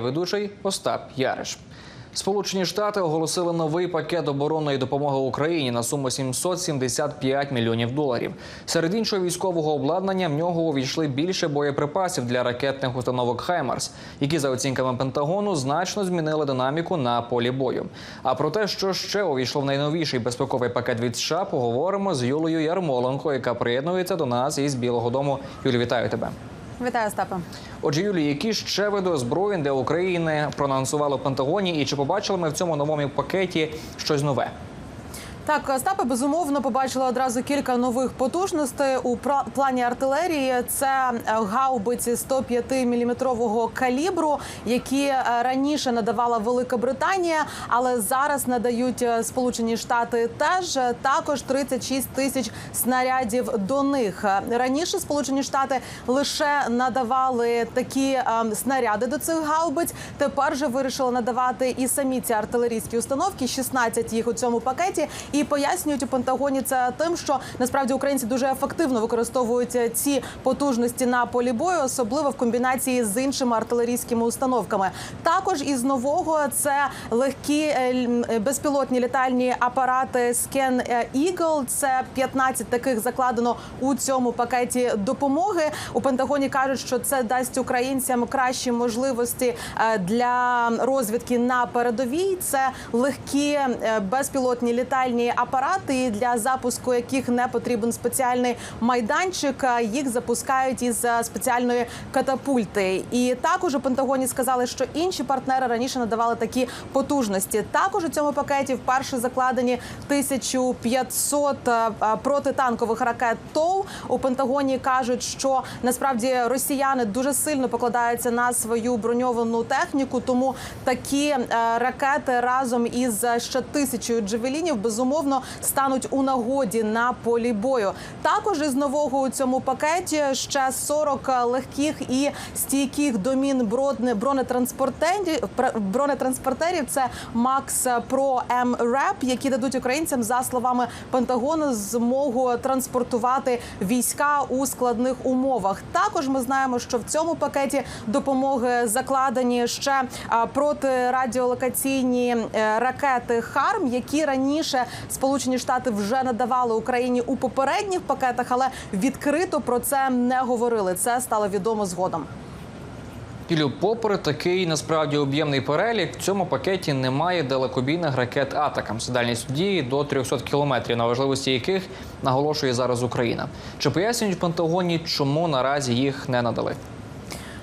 ведучий Остап Яриш. Сполучені Штати оголосили новий пакет оборонної допомоги Україні на суму 775 мільйонів доларів. Серед іншого військового обладнання в нього увійшли більше боєприпасів для ракетних установок Хаймарс, які за оцінками Пентагону значно змінили динаміку на полі бою. А про те, що ще увійшло в найновіший безпековий пакет від США, поговоримо з Юлею Ярмоленко, яка приєднується до нас із Білого Дому. Юлі, вітаю тебе. Вітаю, Остапе. Отже, Юлі, які ще види озброєнь для України проанонсували в Пентагоні, і чи побачили ми в цьому новому пакеті щось нове? Так, Остапе, безумовно побачила одразу кілька нових потужностей у плані артилерії. Це е, гаубиці 105 міліметрового калібру, які е, раніше надавала Велика Британія, але зараз надають е, Сполучені Штати теж також 36 тисяч снарядів до них. Раніше Сполучені Штати лише надавали такі снаряди до цих гаубиць. Тепер же вирішили надавати і самі ці артилерійські установки. 16 їх у цьому пакеті. І пояснюють у Пентагоні це тим, що насправді українці дуже ефективно використовують е, ці потужності на полі бою, особливо в комбінації з іншими артилерійськими установками. Також із нового це легкі е, е, безпілотні літальні апарати Scan Eagle. Це 15 таких закладено у цьому пакеті допомоги. У Пентагоні кажуть, що це дасть українцям кращі можливості для розвідки на передовій. Це легкі безпілотні літальні апарати, для запуску яких не потрібен спеціальний майданчик. Їх запускають із е, спеціальної катапульти. І також у Пентагоні сказали, що інші партнери раніше надавали такі потужності. Також у цьому пакеті вперше закладені 1500 е, е, протитанкових ракет ТОУ. У Пентагоні кажуть, що насправді росіяни дуже сильно покладаються на свою броньовану техніку. Тому такі ракети разом із ще тисячою джевелінів безумовно стануть у нагоді на полі бою. Також із нового у цьому пакеті ще 40 легких і стійких до мін броне- бронетранспортерів. бронетранспортерів. Це Макс Про М які дадуть українцям за словами Пентагону змогу транспортувати війська у складних умовах. Також ми знаємо, що в цьому пакеті допомоги закладені ще протирадіолокаційні е, ракети ХАРМ, які раніше Сполучені Штати вже надавали Україні у попередніх пакетах, але відкрито про це не говорили. Це стало відомо згодом. Юлю, попри такий насправді об'ємний перелік, в цьому пакеті немає далекобійних ракет атакам з дальністю дії до 300 кілометрів, на важливості яких наголошує зараз Україна. Чи пояснюють в Пентагоні, чому наразі їх не надали?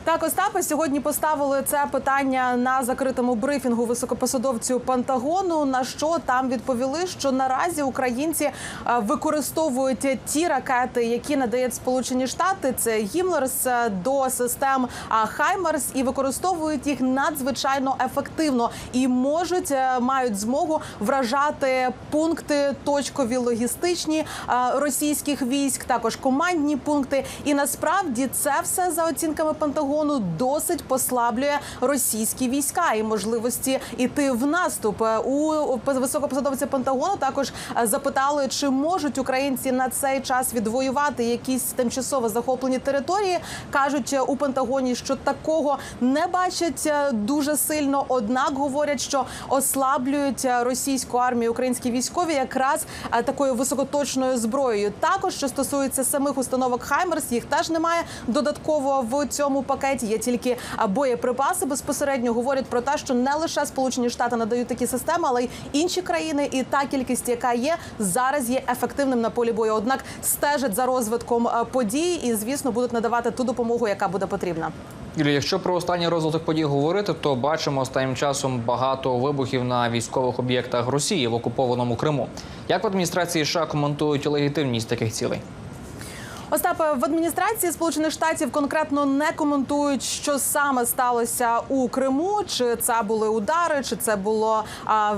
Так, Остапе, сьогодні поставили це питання на закритому брифінгу високопосадовцю Пентагону. На що там відповіли, що наразі українці е, використовують ті ракети, які надають Сполучені Штати. Це Гімлерс е, до систем Хаймерс, і використовують їх надзвичайно ефективно і можуть е, мають змогу вражати пункти точкові логістичні російських військ, також командні пункти. І насправді це все за оцінками Пентагону досить послаблює російські війська і можливості іти в наступ. Е, У високопосадовця Пентагону також е, запитали, чи можуть українці на цей час відвоювати якісь тимчасово захоплені території. кажуть е, у Пентагоні, що такого не бачать дуже сильно. Однак говорять, що ослаблюють російську армію українські військові якраз такою високоточною зброєю. Також що стосується самих установок Хаймерс, їх теж немає додатково в цьому пакеті. Є тільки боєприпаси безпосередньо. Говорять про те, що не лише Сполучені Штати надають такі системи, але й інші країни. І та кількість, яка є зараз, є ефективним на полі бою. Однак стежать за розвитком е, подій і, звісно, будуть надавати ту допомогу, яка буде потрібна. Юлі, якщо про останній розвиток подій говорити, то бачимо останнім часом багато вибухів на військових об'єктах Росії в окупованому Криму. Як в адміністрації США коментують легітимність таких цілей? Остапе в адміністрації Сполучених Штатів конкретно не коментують, що саме сталося у Криму. Чи це були удари, чи це було а,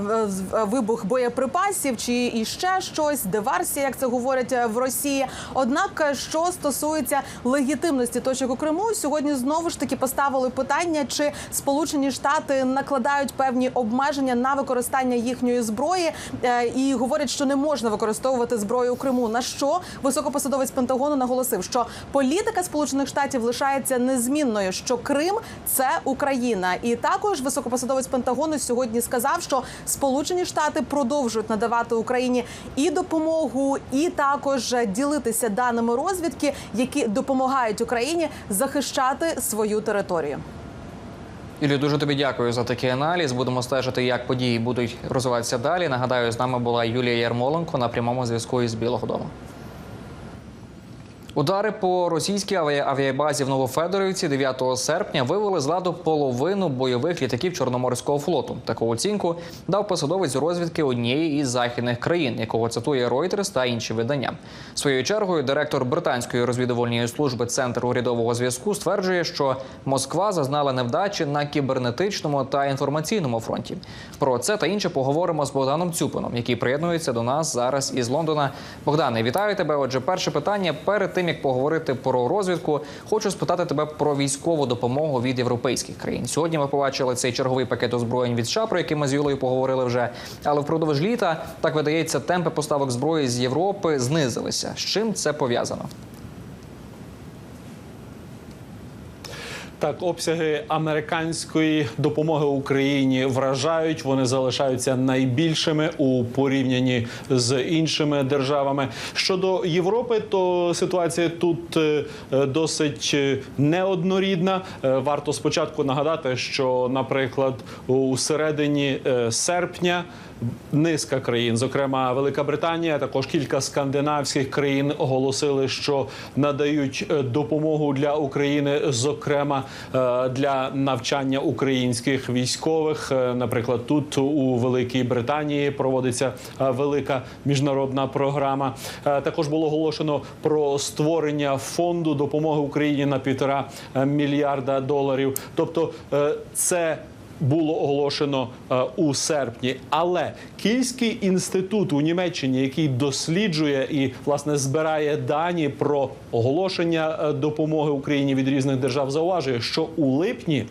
вибух боєприпасів, чи іще щось, диверсія, як це говорять в Росії. Однак, що стосується легітимності точок у Криму, сьогодні знову ж таки поставили питання, чи Сполучені Штати накладають певні обмеження на використання їхньої зброї е, і говорять, що не можна використовувати зброю у Криму. На що високопосадовець Пентагону наголосив, що політика Сполучених Штатів лишається незмінною. Що Крим це Україна, і також високопосадовець Пентагону сьогодні сказав, що Сполучені Штати продовжують надавати Україні і допомогу, і також ділитися даними розвідки, які допомагають Україні захищати свою територію. Юлі, дуже тобі дякую за такий аналіз. Будемо стежити, як події будуть розвиватися далі. Нагадаю, з нами була Юлія Ярмоленко на прямому зв'язку із Білого Дому. Удари по російській авіа- авіабазі в Новофедорівці 9 серпня вивели з ладу половину бойових літаків Чорноморського флоту. Таку оцінку дав посадовець розвідки однієї із західних країн, якого цитує Reuters та інші видання. Своєю чергою директор британської розвідувальної служби Центр урядового зв'язку стверджує, що Москва зазнала невдачі на кібернетичному та інформаційному фронті. Про це та інше поговоримо з Богданом Цюпином, який приєднується до нас зараз із Лондона. Богдане, вітаю тебе. Отже, перше питання перед тим як поговорити про розвідку, хочу спитати тебе про військову допомогу від європейських країн. Сьогодні ми побачили цей черговий пакет озброєнь від США, про який ми з Юлею поговорили вже. Але впродовж літа так видається, темпи поставок зброї з Європи знизилися. З чим це пов'язано? Так, обсяги американської допомоги Україні вражають. Вони залишаються найбільшими у порівнянні з іншими державами. Щодо Європи, то ситуація тут е, досить е, неоднорідна. Е, Варто спочатку нагадати, що, наприклад, у середині серпня. Низка країн, зокрема Велика Британія, також кілька скандинавських країн оголосили, що надають е, допомогу для України, зокрема е, для навчання українських військових. Е, Наприклад, тут у Великій Британії проводиться велика міжнародна програма. Також було оголошено про створення фонду допомоги Україні на півтора мільярда доларів. Тобто, це було оголошено е, у серпні. Але Кільський інститут у Німеччині, який досліджує і власне збирає дані про оголошення е, допомоги Україні від різних держав, зауважує, що у липні.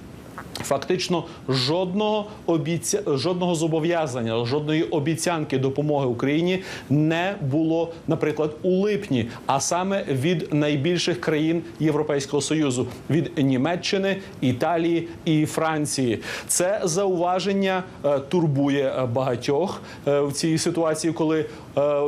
Фактично жодного обіця... жодного зобов'язання, жодної обіцянки допомоги Україні не було, наприклад, у липні, а саме від найбільших країн Європейського союзу від Німеччини, Італії і Франції. Це зауваження е, турбує е, багатьох е, в цій ситуації, коли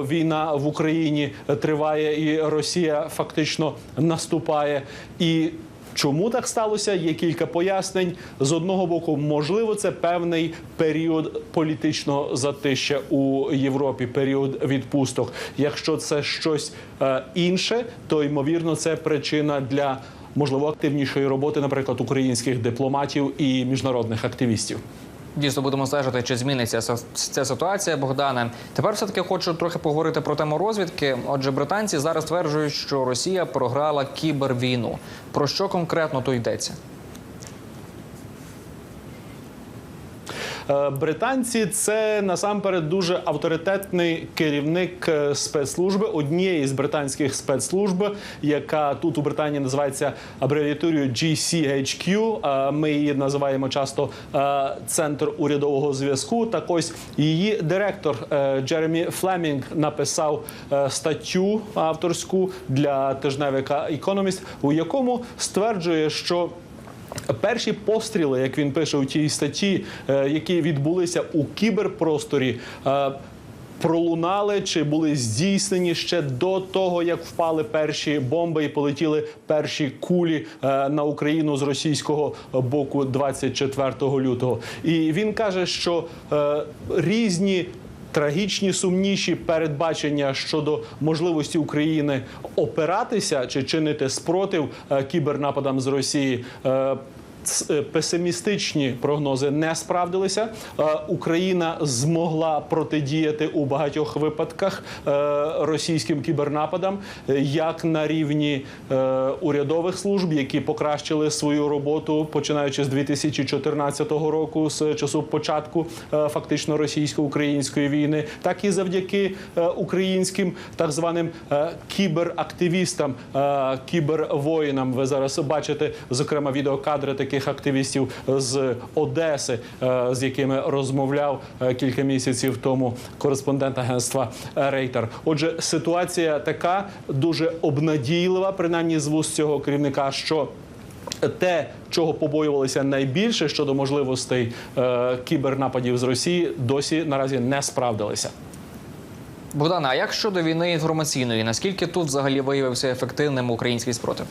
війна в Україні триває, і Росія фактично наступає і. Чому так сталося? Є кілька пояснень. З одного боку, можливо, це певний період політичного затища у Європі, період відпусток. Якщо це щось е, інше, то ймовірно це причина для можливо активнішої роботи, наприклад, українських дипломатів і міжнародних активістів. Дійсно, будемо стежити, чи зміниться ця- ситуація, Богдане. Тепер все таки хочу трохи поговорити про тему розвідки. Отже, британці зараз стверджують, що Росія програла кібервійну. Про що конкретно тут йдеться? Британці це насамперед дуже авторитетний керівник е, спецслужби однієї з британських спецслужб, яка тут у Британії називається абревіатурою GCHQ. Е, Ми її називаємо часто е, центр урядового зв'язку. Так ось її директор е, Джеремі Флемінг написав е, статтю авторську для тижневика Economist, у якому стверджує, що Перші постріли, як він пише у тій статті, е, які відбулися у кіберпросторі. е, Пролунали чи були здійснені ще до того, як впали перші бомби і полетіли перші кулі е, на Україну з російського боку 24 лютого. І він каже, що різні трагічні сумніші передбачення щодо можливості України опиратися чи чинити спротив е, кібернападам з Росії. Е, Песимістичні прогнози не справдилися. Е, Україна змогла протидіяти у багатьох випадках е, російським кібернападам, як на рівні урядових служб, які покращили свою роботу починаючи з 2014 року, з часу початку фактично російсько-української війни, так і завдяки українським так званим кіберактивістам, кібервоїнам. Ви зараз бачите зокрема відеокадри такі таких активістів з Одеси, е, з якими розмовляв е, кілька місяців тому кореспондент агентства Рейтер. Отже, ситуація така дуже обнадійлива, принаймні з вуст цього керівника, що те, чого побоювалися найбільше щодо можливостей е, кібернападів з Росії, досі наразі не справдилися. Богдана, а як щодо війни інформаційної? Наскільки тут взагалі виявився ефективним український спротив?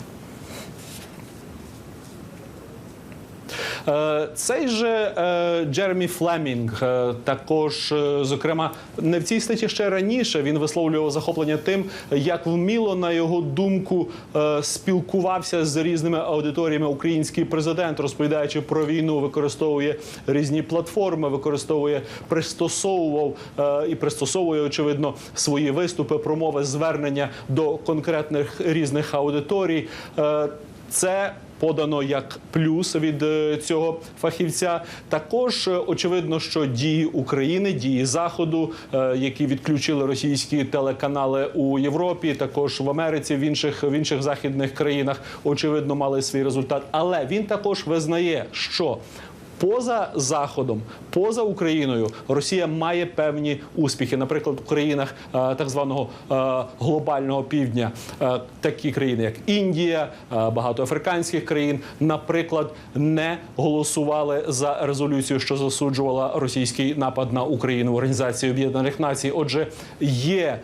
Цей же е, Джеремі Флемінг е, також, е, зокрема, не в цій статті ще раніше він висловлював захоплення тим, як вміло, на його думку, е, спілкувався з різними аудиторіями український президент, розповідаючи про війну, використовує різні платформи, використовує, пристосовував е, і пристосовує, очевидно, свої виступи, промови, звернення до конкретних різних аудиторій. Е, Це подано як плюс від е, цього фахівця. Також е, очевидно, що дії України, дії Заходу, е, які відключили російські телеканали у Європі, також в Америці, в інших в інших західних країнах, очевидно, мали свій результат. Але він також визнає, що Поза заходом, поза Україною, Росія має певні успіхи. Наприклад, в країнах е, так званого е, глобального півдня, е, такі країни, як Індія, багато африканських країн, наприклад, не голосували за резолюцію, що засуджувала російський напад на Україну в Організації Об'єднаних Націй. Отже, є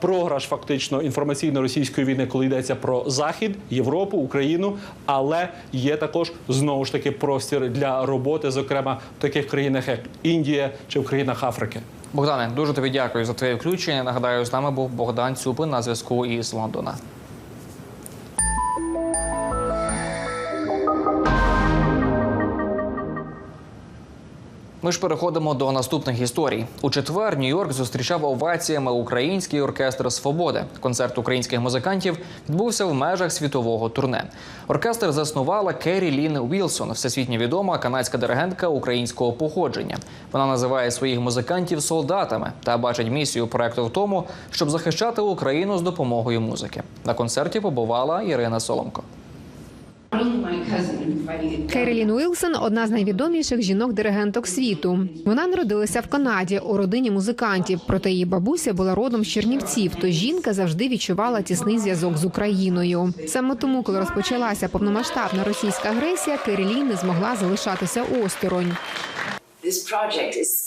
програш фактично інформаційно російської війни, коли йдеться про Захід, Європу, Україну, але є також знову ж таки простір для роботи, зокрема в таких країнах, як Індія чи в країнах Африки. Богдане, дуже тобі дякую за твоє включення. Нагадаю, з нами був Богдан Цюпин на зв'язку із Лондона. Ми ж переходимо до наступних історій. У четвер Нью-Йорк зустрічав оваціями український оркестр Свободи. Концерт українських музикантів відбувся в межах світового турне. Оркестр заснувала Керрі Лін Уілсон, всесвітньо відома канадська диригентка українського походження. Вона називає своїх музикантів солдатами та бачить місію проекту в тому, щоб захищати Україну з допомогою музики. На концерті побувала Ірина Соломко. Керолін Уілсон одна з найвідоміших жінок-диригенток світу. Вона народилася в Канаді у родині музикантів. Проте її бабуся була родом з Чернівців. То жінка завжди відчувала тісний зв'язок з Україною. Саме тому, коли розпочалася повномасштабна російська агресія, Керілін не змогла залишатися осторонь.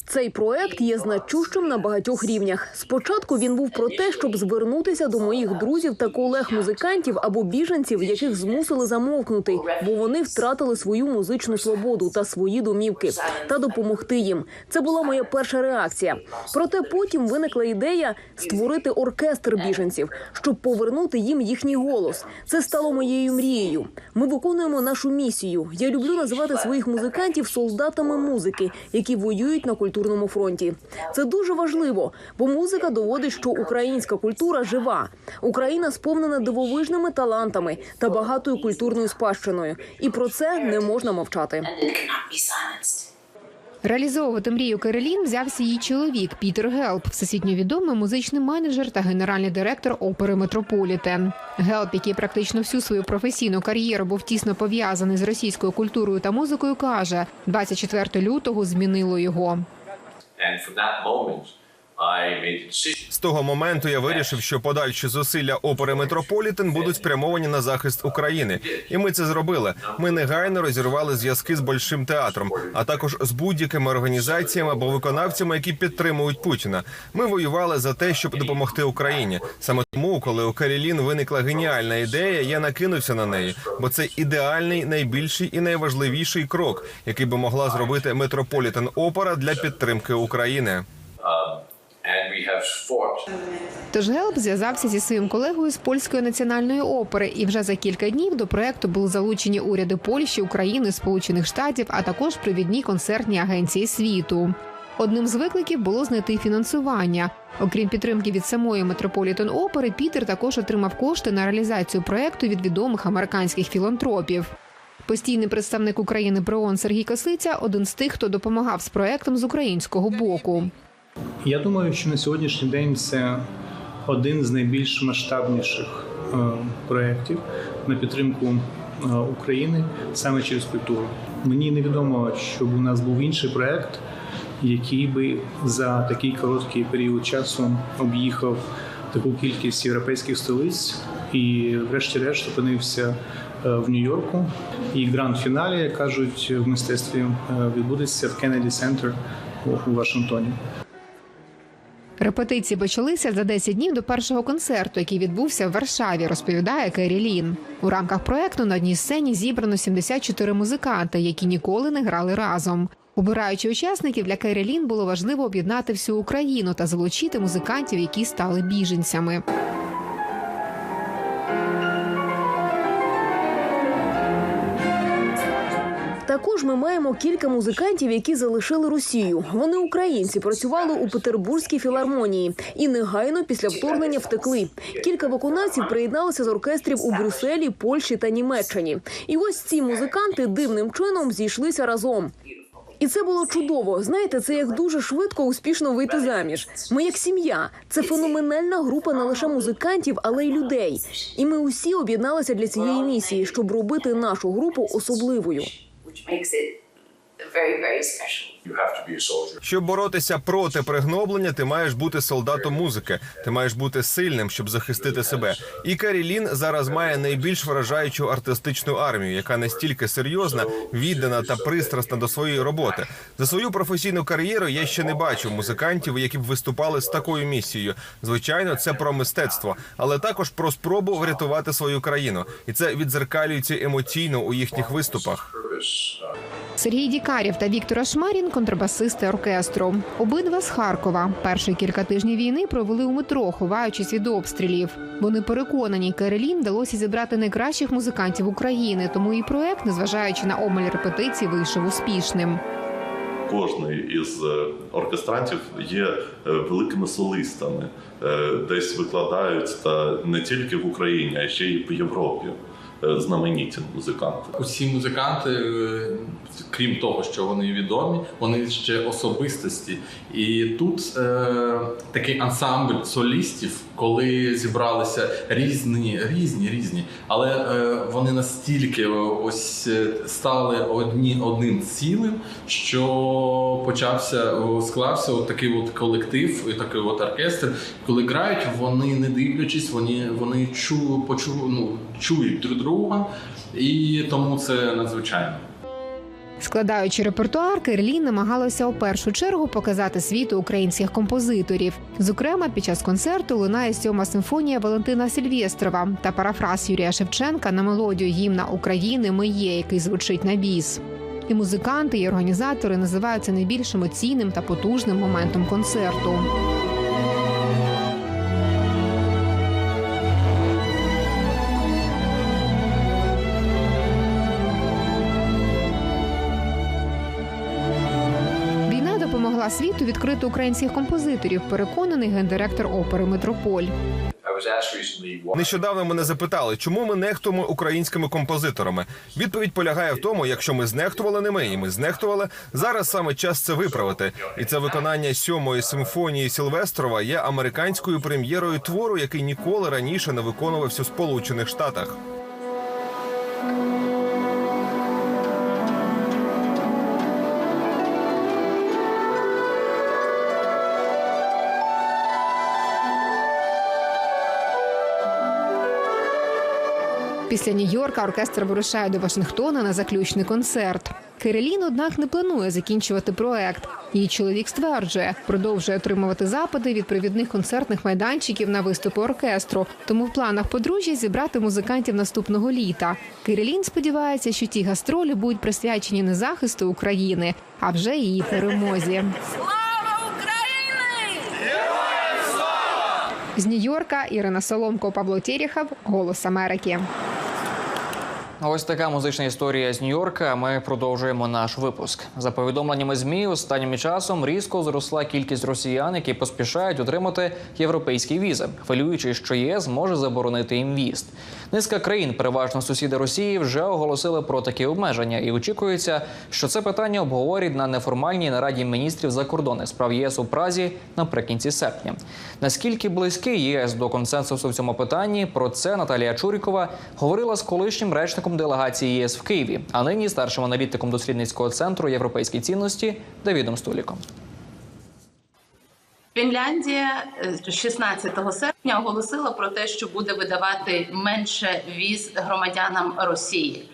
Цей проект є значущим на багатьох рівнях. Спочатку він був про те, щоб звернутися до моїх друзів та колег-музикантів або біженців, яких змусили замовкнути, бо вони втратили свою музичну свободу та свої домівки, та допомогти їм. Це була моя перша реакція. Проте потім виникла ідея створити оркестр біженців, щоб повернути їм їхній голос. Це стало моєю мрією. Ми виконуємо нашу місію. Я люблю називати своїх музикантів солдатами музики, які воюють на культурному фронті. Це дуже важливо, бо музика доводить, що українська культура жива. Україна сповнена дивовижними талантами та багатою культурною спадщиною, і про це не можна мовчати. Реалізовувати мрію Керолін взявся її чоловік Пітер Гелп, всесвітньо відомий музичний менеджер та генеральний директор опери Метрополітен. Гелп, який практично всю свою професійну кар'єру був тісно пов'язаний з російською культурою та музикою, каже, 24 лютого змінило його. And from that moment, З того моменту я вирішив, що подальші зусилля опери Метрополітен будуть спрямовані на захист України, і ми це зробили. Ми негайно розірвали зв'язки з большим театром, а також з будь-якими організаціями або виконавцями, які підтримують Путіна. Ми воювали за те, щоб допомогти Україні. Саме тому, коли у Карілін виникла геніальна ідея, я накинувся на неї, бо це ідеальний, найбільший і найважливіший крок, який би могла зробити Метрополітен Опера для підтримки України. Тож Гелп зв'язався зі своїм колегою з польської національної опери, і вже за кілька днів до проекту були залучені уряди Польщі, України, Сполучених Штатів, а також провідні концертні агенції світу. Одним з викликів було знайти фінансування. Окрім підтримки від самої Метрополітен опери, Пітер також отримав кошти на реалізацію проекту від відомих американських філантропів. Постійний представник України при ООН Сергій Кослиця один з тих, хто допомагав з проектом з українського боку. Я думаю, що на сьогоднішній день це один з найбільш масштабніших е, проєктів на підтримку е, України саме через культуру. Мені невідомо, щоб у нас був інший проект, який би за такий короткий період часу об'їхав таку кількість європейських столиць і, врешті-решт, опинився е, в Нью-Йорку. І гранд-фіналі, як кажуть в мистецтві, відбудеться в Кеннеді Центр у Вашингтоні. Репетиції почалися за 10 днів до першого концерту, який відбувся в Варшаві, розповідає Кері Лін. У рамках проекту на одній сцені зібрано 74 музиканти, які ніколи не грали разом. Обираючи учасників для Кері Лін було важливо об'єднати всю Україну та залучити музикантів, які стали біженцями. Також ми маємо кілька музикантів, які залишили Росію. Вони українці, працювали у Петербурзькій філармонії і негайно після вторгнення втекли. Кілька виконавців приєдналися з оркестрів у Брюсселі, Польщі та Німеччині. І ось ці музиканти дивним чином зійшлися разом. І це було чудово. Знаєте, це як дуже швидко успішно вийти заміж. Ми як сім'я. Це феноменальна група не лише музикантів, але й людей. І ми усі об'єдналися для цієї місії, щоб робити нашу групу особливою. Which makes it very, very special. Щоб боротися проти пригноблення, ти маєш бути солдатом музики. Ти маєш бути сильним, щоб захистити себе. І Керрі Лін зараз має найбільш вражаючу артистичну армію, яка настільки серйозна, віддана та пристрасна до своєї роботи. За свою професійну кар'єру я ще не бачив музикантів, які б виступали з такою місією. Звичайно, це про мистецтво, але також про спробу врятувати свою країну, і це відзеркалюється емоційно у їхніх виступах. Сергій Дікарєв та Віктор Ашмарін контрабасисти оркестру. Обидва з Харкова. Перші кілька тижнів війни провели у метро, ховаючись від обстрілів. Вони переконані, Керелін вдалося зібрати найкращих музикантів України, тому і проект, незважаючи на обмаль репетицій, вийшов успішним. Кожний із е, оркестрантів є е, великими солистами, Е, десь викладають та не тільки в Україні, а ще й в Європі. Е, Знамениті музиканти. Усі музиканти, е, крім того, що вони відомі, вони ще особистості. І тут е, такий ансамбль солістів, коли зібралися різні, різні, різні, але е, вони настільки ось е, стали одні одним цілим, що почався склався от такий от колектив, і такий от оркестр. Коли грають, вони не дивлячись, вони, вони чу, почу, ну, чують друг друга, і тому це надзвичайно. Складаючи репертуар, Керлін намагалася у першу чергу показати світу українських композиторів. Зокрема, під час концерту лунає сьома симфонія Валентина Сільвєстрова та парафраз Юрія Шевченка на мелодію гімна України Ми є, який звучить на біс. І музиканти, і організатори називають це найбільш емоційним та потужним моментом концерту. Війна світу відкрити українських композиторів, переконаний гендиректор опери Метрополь. Нещодавно мене запитали, чому ми нехтуємо українськими композиторами. Відповідь полягає в тому, якщо ми знехтували ними, і ми знехтували, зараз саме час це виправити. І це виконання сьомої симфонії Сілвестрова є американською прем'єрою твору, який ніколи раніше не виконувався у Сполучених Штатах. Після Нью-Йорка оркестр вирушає до Вашингтона на заключний концерт. Кирилін, однак, не планує закінчувати проект. Її чоловік стверджує, продовжує отримувати запити від провідних концертних майданчиків на виступи оркестру. Тому в планах подружжя зібрати музикантів наступного літа. Кирилін сподівається, що ті гастролі будуть присвячені не захисту України, а вже її перемозі. З Нью-Йорка Ірина Соломко, Павло Тєрєхов, Голос Америки. Ось така музична історія з Нью-Йорка. Ми продовжуємо наш випуск. За повідомленнями змі, останнім часом різко зросла кількість росіян, які поспішають отримати європейські візи, хвилюючись, що ЄС може заборонити їм в'їзд. Низка країн, переважно сусіди Росії, вже оголосили про такі обмеження, і очікується, що це питання обговорять на неформальній нараді міністрів закордонних справ ЄС у Празі наприкінці серпня. Наскільки близький ЄС до консенсусу в цьому питанні? Про це Наталія Чурікова говорила з колишнім речником шефом делегації єС в Києві, а нині старшим аналітиком дослідницького центру європейські цінності Давідом Стуліком. Фінляндія е, 16 серпня оголосила про те, що буде видавати менше віз громадянам Росії.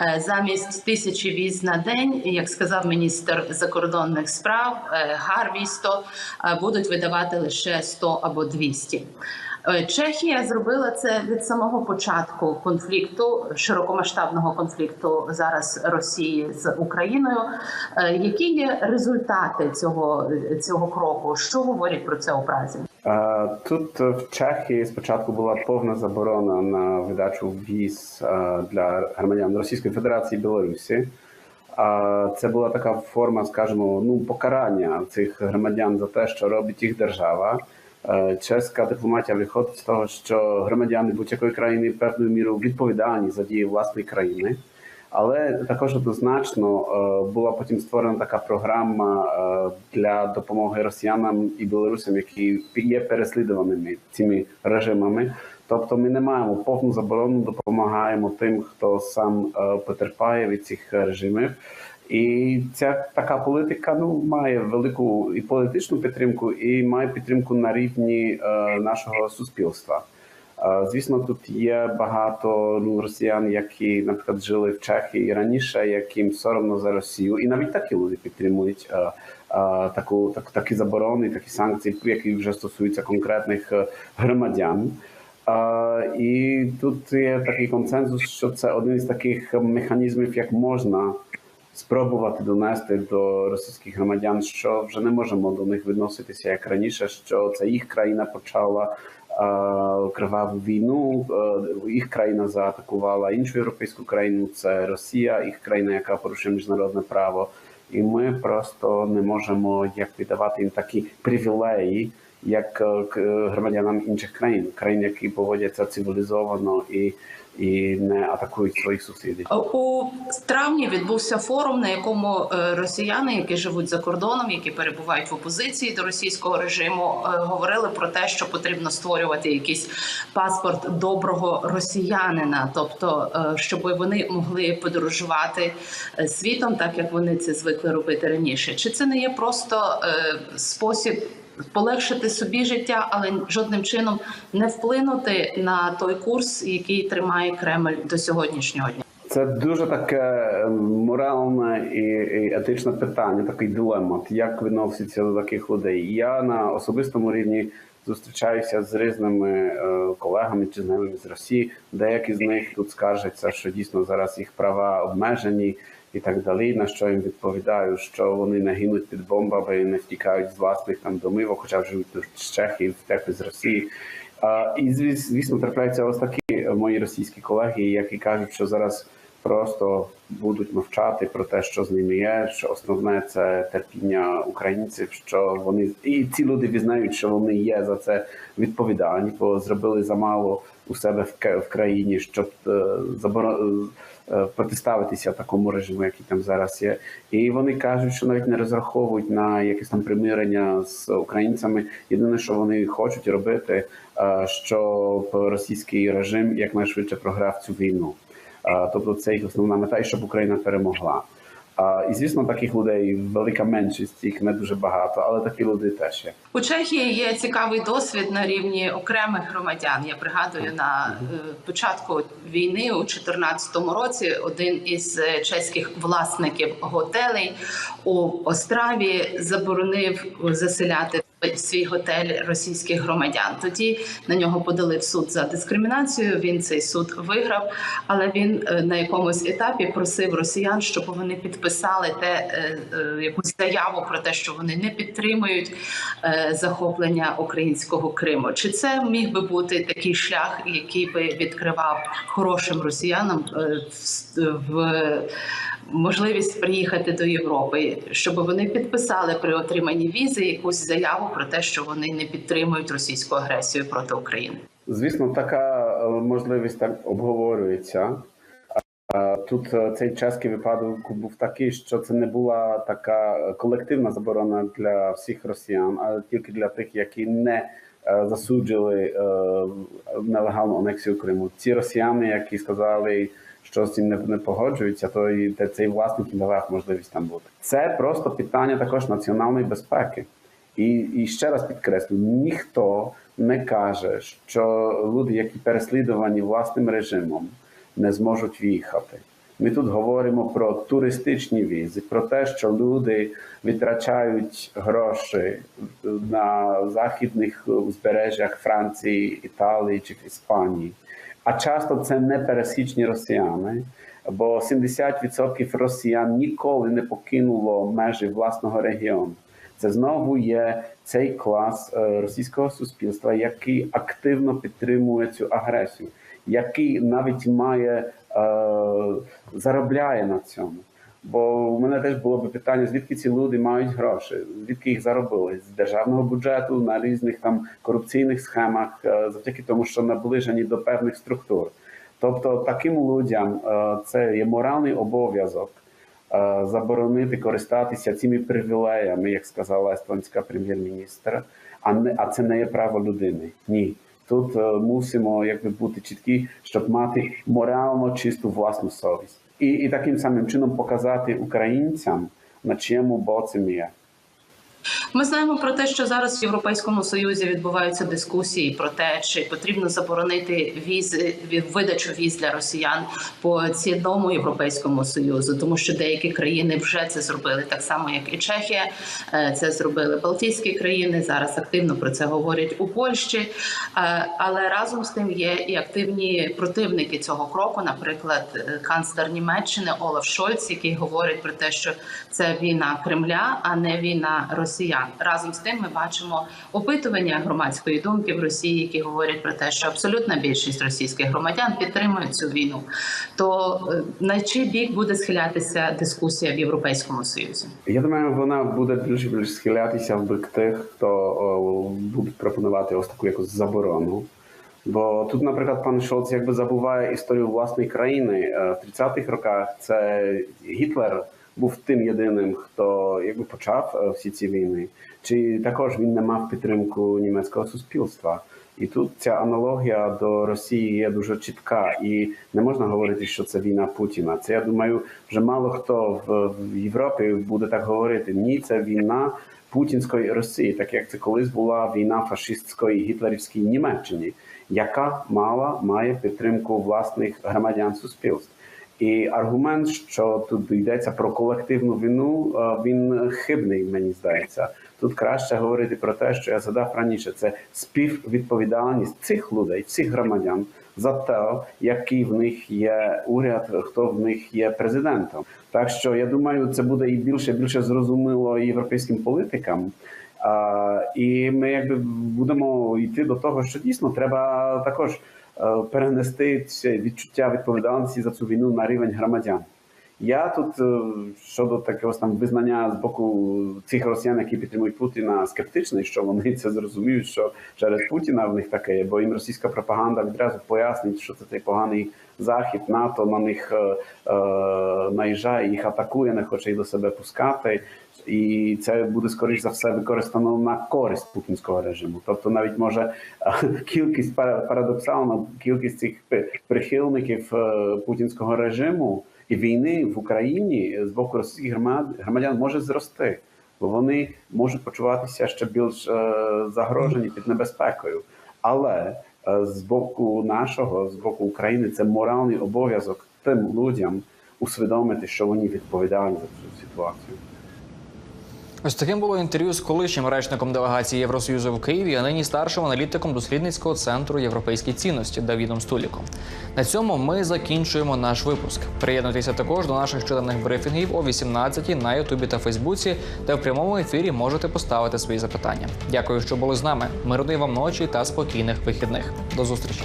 Е, Замість тисячі віз на день, як сказав міністр закордонних справ е, Гарвісто, е, будуть видавати лише 100 або 200. Е, Чехія зробила це від самого початку конфлікту, широкомасштабного конфлікту зараз Росії з Україною. Е, Які є результати цього, цього кроку? Що говорять про це у Празі? Е, Тут в Чехії спочатку була повна заборона на видачу віз для громадян Російської Федерації і Білорусі. А Це була така форма, скажімо, ну покарання цих громадян за те, що робить їх держава. Чеська дипломатія виходить з того, що громадяни будь-якої країни певною мірою відповідальні за дії власної країни. Але також однозначно була потім створена така програма для допомоги росіянам і білорусам, які є переслідуваними цими режимами. Тобто, ми не маємо повну заборону, допомагаємо тим, хто сам е, потерпає від цих режимів. І ця така політика ну має велику і політичну підтримку, і має підтримку на рівні е, нашого суспільства. Е, Звісно, тут є багато ну, росіян, які, наприклад, жили в Чехії раніше, яким соромно за Росію, і навіть такі люди підтримують е, е, таку так, такі заборони, такі санкції, які вже стосуються конкретних е, громадян. Е, І тут є такий консенсус, що це один із таких механізмів, як можна спробувати донести до російських громадян, що вже не можемо до них відноситися як раніше, що це їх країна почала криваву війну, їх країна заатакувала іншу європейську країну. Це Росія, їх країна, яка порушує міжнародне право, і ми просто не можемо як віддавати їм такі привілеї. Як е, громадянам інших країн, країн, які поводяться цивілізовано і, і не атакують своїх сусідів. У травні відбувся форум, на якому е, росіяни, які живуть за кордоном, які перебувають в опозиції до російського режиму, е, говорили про те, що потрібно створювати якийсь паспорт доброго росіянина, тобто е, щоб вони могли подорожувати е, світом, так як вони це звикли робити раніше. Чи це не є просто е, спосіб? Полегшити собі життя, але жодним чином не вплинути на той курс, який тримає Кремль до сьогоднішнього дня. Це дуже таке е, моральне і, і етичне питання, такий дилемат, як відноситься до таких людей. Я на особистому рівні зустрічаюся з різними е, колегами чи знайомими з Росії. Деякі з них тут скаржаться, що дійсно зараз їх права обмежені і так далі. На що їм відповідаю, що вони не гинуть під бомбами не втікають з власних там домівок, хоча живуть з Чехії, втекли з Росії. А, І звіс- звісно, трапляються ось такі мої російські колеги, які кажуть, що зараз просто будуть мовчати про те, що з ними є. Що основне це терпіння українців. Що вони і ці люди візнають, що вони є за це відповідальні, бо зробили замало у себе в країні, щоб е, заборо- е, протиставитися такому режиму, який там зараз є. І вони кажуть, що навіть не розраховують на якесь там примирення з українцями. Єдине, що вони хочуть робити, е, щоб російський режим якнайшвидше програв цю війну. Е, Тобто це їх основна мета, і щоб Україна перемогла. А, І звісно, таких людей велика меншість, їх не дуже багато, але такі люди теж є. У Чехії є цікавий досвід на рівні окремих громадян. Я пригадую на початку війни у 2014 році один із чеських власників готелей у Остраві заборонив заселяти свій готель російських громадян. Тоді на нього подали в суд за дискримінацію. Він цей суд виграв, але він е, на якомусь етапі просив росіян, щоб вони підписали те е, е, якусь заяву про те, що вони не підтримують захоплення українського Криму. Чи це міг би бути такий шлях, який би відкривав хорошим росіянам в можливість приїхати до Європи, щоб вони підписали при отриманні візи якусь заяву про те, що вони не підтримують російську агресію проти України? Звісно, така е, можливість так обговорюється. Тут е, цей чеський випадок був такий, що це не була така колективна заборона для всіх росіян, а тільки для тих, які не е, засуджили нелегалну анексію Криму. Ці росіяни, які сказали, що з цим не, не погоджуються, то і цей власник не давав можливість там бути. Це просто питання також національної безпеки. І, і ще раз підкреслю: ніхто не каже, що люди, які переслідувані власним режимом, не зможуть в'їхати. Ми тут говоримо про туристичні візи, про те, що люди витрачають гроші на західних узбережжях Франції, Італії чи Іспанії. А часто це не пересічні росіяни, бо 70% росіян ніколи не покинуло межі власного регіону. Це знову є цей клас е, російського суспільства, який активно підтримує цю агресію, який навіть має е, заробляє на цьому. Бо у мене теж було б питання, звідки ці люди мають гроші, звідки їх заробили з державного бюджету на різних там корупційних схемах, е, завдяки тому, що наближені до певних структур. Тобто таким людям е, це є моральний обов'язок е, заборонити користатися цими привілеями, як сказала естонська прем'єр-міністра, а не а це не є право людини. Ні. Тут мусимо якби бути чіткі, щоб мати морально чисту власну совість. І, і таким самим чином показати українцям, на чому боці ми є. Ми знаємо про те, що зараз в Європейському Союзі відбуваються дискусії про те, чи потрібно заборонити візи видачу віз для росіян по цілому європейському союзу, тому що деякі країни вже це зробили, так само як і Чехія. Е, Це зробили Балтійські країни. Зараз активно про це говорять у Польщі. Е, Але разом з тим є і активні противники цього кроку. Наприклад, е, канцлер Німеччини Олаф Шольц, який говорить про те, що це війна Кремля, а не війна росіян. Разом з тим, ми бачимо опитування громадської думки в Росії, які говорять про те, що абсолютна більшість російських громадян підтримують цю війну. То е, на чий бік буде схилятися дискусія в Європейському Союзі? Я думаю, вона буде більше більш схилятися в бік тих, хто будуть пропонувати ось таку якусь заборону. Бо тут, наприклад, пан Шолц якби забуває історію власної країни. Е, В 30-х роках це Гітлер був тим єдиним, хто якби почав е, всі ці війни. Чи також він не мав підтримку німецького суспільства? І тут ця аналогія до Росії є дуже чітка, і не можна говорити, що це війна Путіна. Це я думаю, вже мало хто в, Європі буде так говорити. Ні, це війна путінської Росії, так як це колись була війна фашистської гітлерівської Німеччини, яка мала має підтримку власних громадян суспільств. І аргумент, що тут йдеться про колективну вину, е, він хибний, мені здається. Тут краще говорити про те, що я задав раніше. Це співвідповідальність цих людей, цих громадян за те, який в них є уряд, хто в них є президентом. Так що я думаю, це буде і більше більше зрозуміло європейським політикам. А, і ми якби будемо йти до того, що дійсно треба також е, перенести це відчуття відповідальності за цю війну на рівень громадян. Я тут е, щодо такого там визнання з боку цих росіян, які підтримують Путіна, скептичний, що вони це зрозуміють, що через Путіна в них таке є, бо їм російська пропаганда відразу пояснить, що це цей поганий захід, НАТО на них е, е, наїжджає, їх атакує, не хоче їх до себе пускати. І це буде скоріш за все використано на користь путінського режиму. Тобто, навіть може е, кількість пара- парадоксально, кількість цих прихильників е, путінського режиму і війни в Україні з боку російських громад- громадян може зрости, бо вони можуть почуватися ще більш е, загрожені під небезпекою. Але з боку нашого, з боку України, це моральний обов'язок тим людям усвідомити, що вони відповідальні за цю ситуацію. Ось таким було інтерв'ю з колишнім речником делегації Євросоюзу в Києві, а нині старшим аналітиком дослідницького центру європейські цінності Давідом Стуліком. На цьому ми закінчуємо наш випуск. Приєднуйтеся також до наших щоденних брифінгів о 18 на Ютубі та Фейсбуці, де в прямому ефірі можете поставити свої запитання. Дякую, що були з нами. Мирної вам ночі та спокійних вихідних. До зустрічі.